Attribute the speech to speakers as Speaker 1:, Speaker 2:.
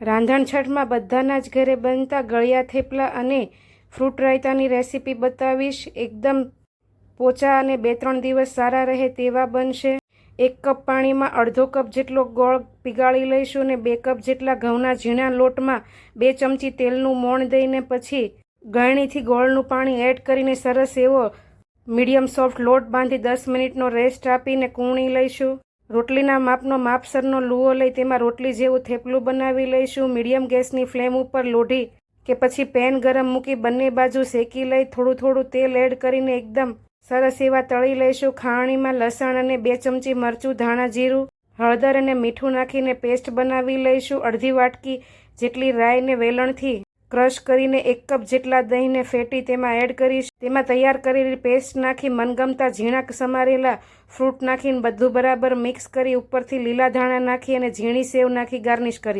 Speaker 1: રાંધણછઠમાં બધાના જ ઘરે બનતા ગળ્યા થેપલા અને ફ્રૂટ રાયતાની રેસીપી બતાવીશ. એકદમ પોચા અને બે ત્રણ દિવસ સારા રહે તેવા બનશે. એક કપ પાણીમાં અડધો કપ જેટલો ગોળ પીગાળી લઈશું અને બે કપ જેટલા ઘઉંના ઝીણા લોટમાં બે ચમચી તેલનું મોણ દઈને પછી ગળણીથી ગોળનું પાણી એડ કરીને સરસ એવો મીડિયમ સોફ્ટ લોટ બાંધી દસ મિનિટનો રેસ્ટ આપીને કૂણી લઈશું. રોટલીના માપનો માપસરનો લુઓ લઈ તેમાં રોટલી જેવું થેપલું બનાવી લઈશું. મીડિયમ ગેસની ફ્લેમ ઉપર લોઢી કે પછી પેન ગરમ મૂકી બંને બાજુ શેકી લઈ થોડું થોડું તેલ એડ કરીને એકદમ સરસ એવા તળી લઈશું. ખાણીમાં લસણ અને બે ચમચી મરચું, ધાણા જીરું, હળદર અને મીઠું નાખીને પેસ્ટ બનાવી લઈશું. અડધી વાટકી જેટલી રાઈને વેલણથી ક્રશ કરીને એક કપ જેટલા દહીંને ફેટી તેમાં એડ કરીશ. તેમાં તૈયાર કરેલી પેસ્ટ નાખી મનગમતા ઝીણા સમારેલા ફ્રૂટ નાખીને બધું બરાબર મિક્સ કરી ઉપરથી લીલા ધાણા નાખી અને ઝીણી સેવ નાખી ગાર્નિશ કરી.